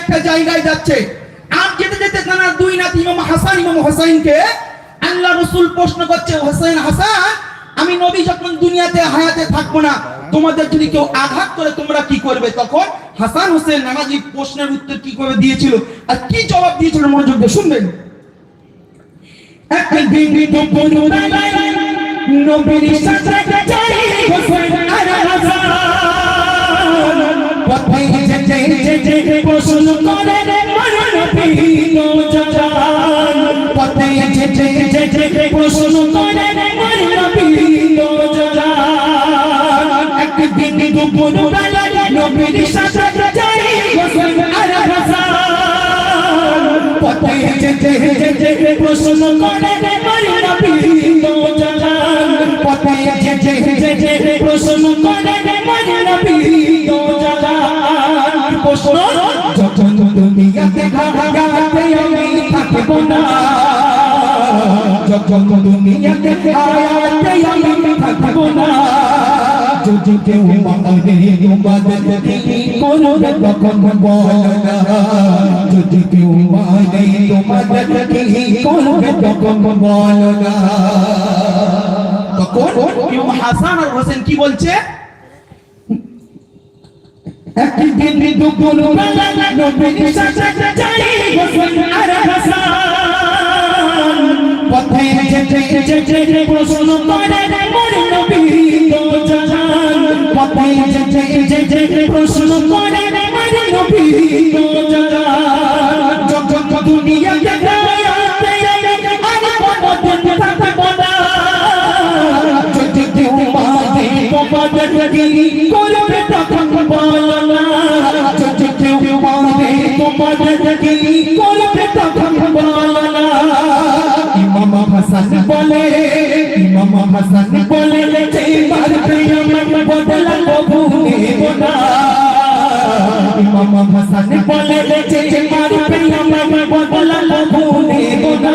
একটা জায়গায় যাচ্ছে আর যেতে যেতে তার দুই নাতি ইমাম হাসান ইমাম হোসাইনকে আল্লাহ রসুল প্রশ্ন করছে হোসেন হাসান আমি নবী যখন দুনিয়াতে হায়াতে থাকব না তোমাদের যদি কেউ আঘাত করে তোমরা কি করবে তখন হাসান হোসেন নানাজি প্রশ্নের উত্তর কি করে দিয়েছিল আর কি জবাব দিয়েছিল মনোযোগ দিয়ে শুনবেন দুপুরবেলায় নবীর সাথে যেতে প্রশ্ন করে মরণবী নৌজান পথে যেতে যেতে প্রশ্ন করে মরণবী নৌজান একদিন দুপুর বেলায় নবীর সাথে যাই হোসেন আর হাসান পথে যেতে যেতে প্রশ্ন করে মরণবী নৌজান পথে যেতে যেতে প্রশ্ন করে মরণবী নৌজান প্রশ্ন যখন দুনিয়াতে হায়াতে আমি থাকব না যখন দুনিয়াতে হায়াতে আমি থাকব না যদি কেউ তোমাদের করবে তখন বল যদি কেউ মারে তোমাদের করবে তখন বল তখন ইমাম হাসান আর হোসেন কি বলছে? বেলা যাই হোসেন আর হাসান পথে প্রশ্ন করে মোর নবী তো জানান পথে প্রশ্ন করে মোর নবী তো জানান যখন না যদি কেউ মারে তোমাদের কি করবে তখন বলো না যদি কেউ মারে তোমাদের কি করবে তখন বলো ইমাম হাসান বলে ইমাম হাসান বলে মারবে আমাকে বদলা কবু নেব না ইমাম হাসান বলে যে মারবে আমাকে বদলা কবু নেব না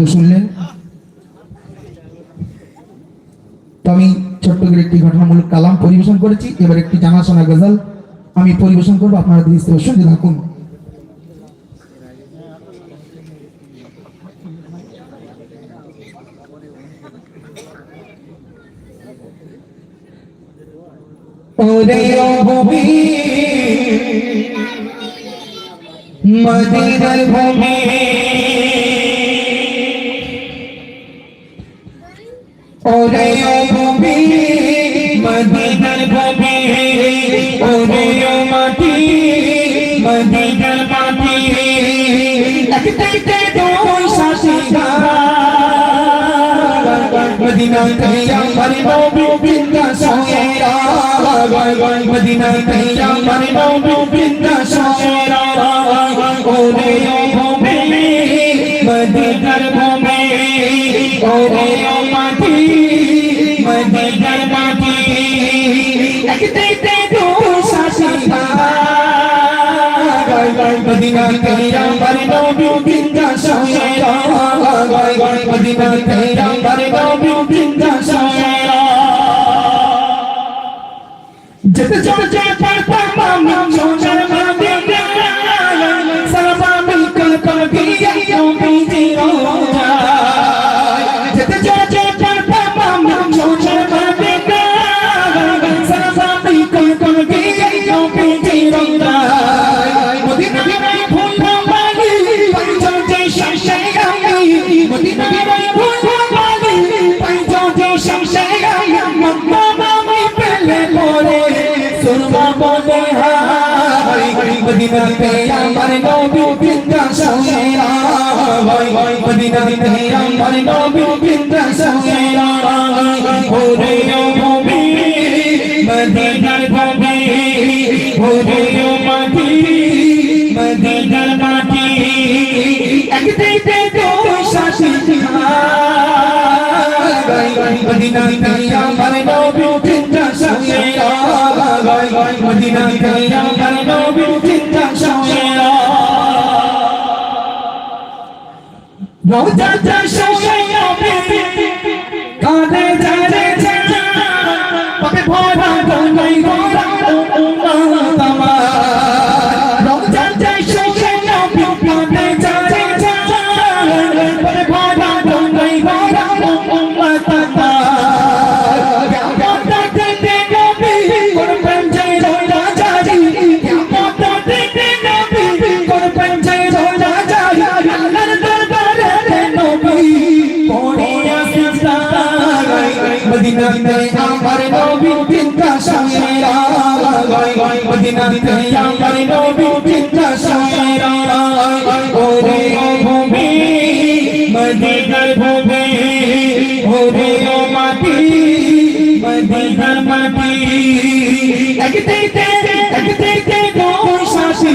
তো শুনলেন? আমি ছোট্ট করে একটি ঘটনামূলক কালাম পরিবেশন করেছি। এবার একটি জানাশোনা গজল আমি পরিবেশন করব। আপনারা স্থির শুনতে থাকুন। ওরে মদিনার ভূমি। একটাইতে দুই শাসি মদিনা কইয়া আমার নবী বিন্দা সোয়েরা মদিনা কইয়া শাসি মদিনা কইয়া আমার নবী বিন্দা সোয়েরা মদিনা কইয়া আমার নবী বিন্দা সোয়েরা যেতে যেতে পারতাম আমি সোনার মদিনা হাই মদিনাতে আমার নবী বিন্দা সোয়েরা মদিনাতে আমার নবী বিন্দাসে ওরে ও ভূমি মদিনার ভূমি ওরে মাটি মদিনার মাটি একদিকে তো শাসি মদিনাতে আমার নবী বিন্দাসে মদিনাতে আমার নবী রোজা চাষে মদিনাতে আমার নবী তিনটা সামেরা মদিনাতে আমার নবী তিনটা সামেরা ওরে ভূমি, মদিনার ভূমি, ওরে মাটি, মদিনার মাটি। একতে একতে গো শাসি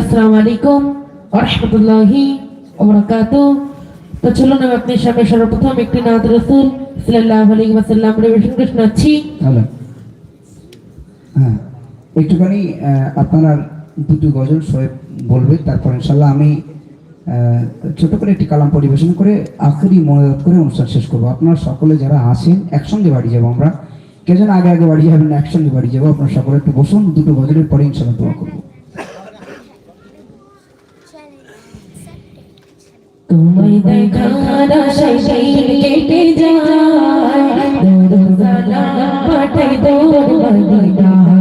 আসসালামু আলাইকুম ওবরাকাতু। তো চলুন আমি আপনার সামনে সর্বপ্রথম একটি নাত রসুল সাল্লাল্লাহু আলাইহি ওয়াসাল্লাম পরিবেশন করে শোনাচ্ছি। হ্যাঁ একটুখানি আপনারা দুটো গজল শোয়েব বলবে, তারপর ইনশাল্লাহ আমি ছোট করে একটি কালাম পরিবেশন করে আখেরি মনোরত করে অনুষ্ঠান শেষ করব। আপনারা সকলে যারা আসেন একসঙ্গে বাড়ি যাব আমরা। কে যেন আগে আগে বাড়ি যাবেন একসঙ্গে বাড়ি যাব। আপনারা সকলে একটু বসুন, দুটো গজলের পরে ইনশাল্লাহ দোয়া করব। দেখার আশায় দিন কেটে যায় দূর সালাম পাঠাই দূর মদিনায়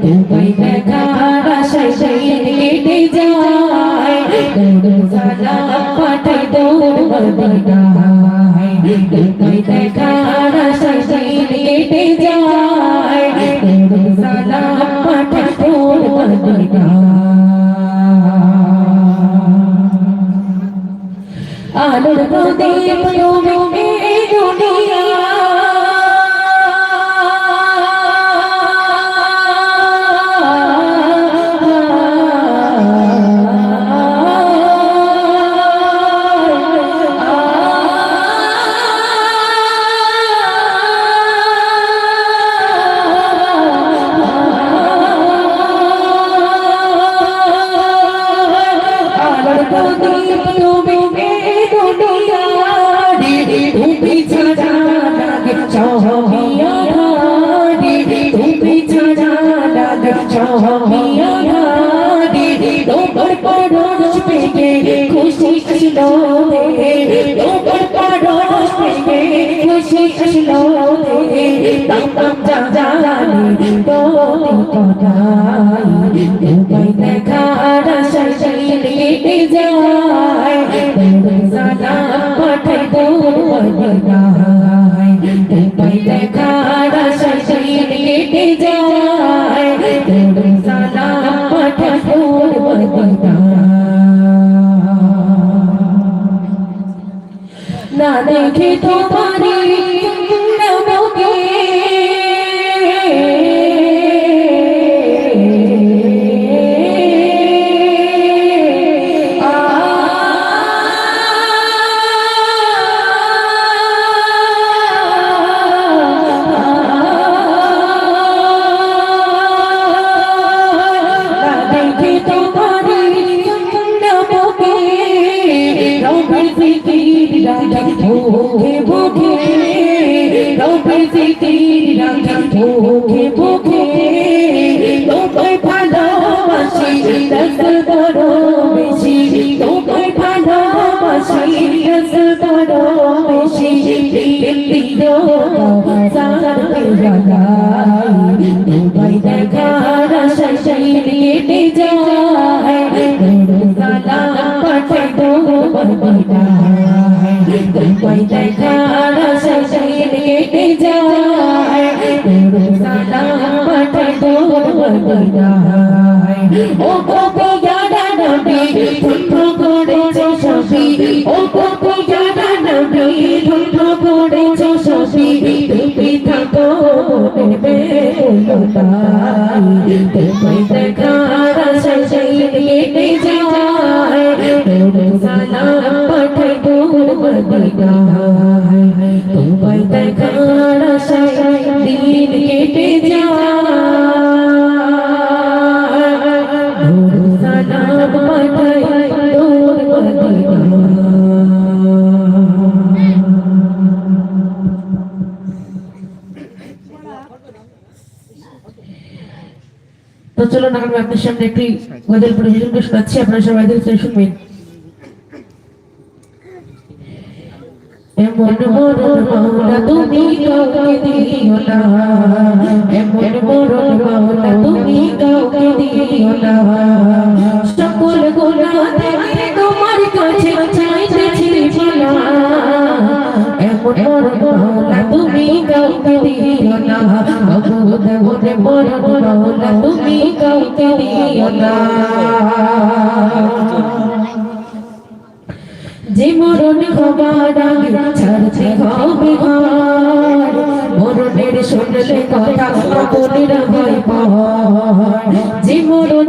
তোমায় দেখার আশায় দিন কেটে যায় দৌড় সালাম পাঠাই আলোর প্রদীপ খুশি ছিল রে তোমার পরশ পেয়ে খুশি ছিল রে তাম তাম যা জানি তো কথাই তোমায় দেখার দেখে তোমারে মুখে মুখে রবের জিকির মুখে মুখে তোমায় ভালোবাসি রসল বড় বেশি তোমায় ভালোবাসি রসল বড় বেশি দিল দিল ও গো যারা নবী ফুটো করেছে সবই ও গো যারা নবী ফুটো করেছে সবই তুমি থাকো বেলোটাই তোমায় দেখার সেই কেটে যায় সালাম আশা দিন কেটে যায় তো চলুন, এখন আপনার সামনে একটি গজল পরিবেশন করে শোনাচ্ছি। আপনারা সবাই ধীরে শুনবেন। এমন মরণ মাওলা তুমি কাউকে দিও না। এমন মরণ মাওলা তুমি কাউকে দিও না। সকল গুনাহ থেকে তোমার কাছে চাইতেছি মালা এমন মরণ মাওলা তুমি কাউকে দিও না। ওরে মরণ মাওলা কাউকে দিও না যে মরণ হবার আগে ছাড়তে হবে ঘর। মরণের শুনলে কথা মনের ভয় পায় যে মরণ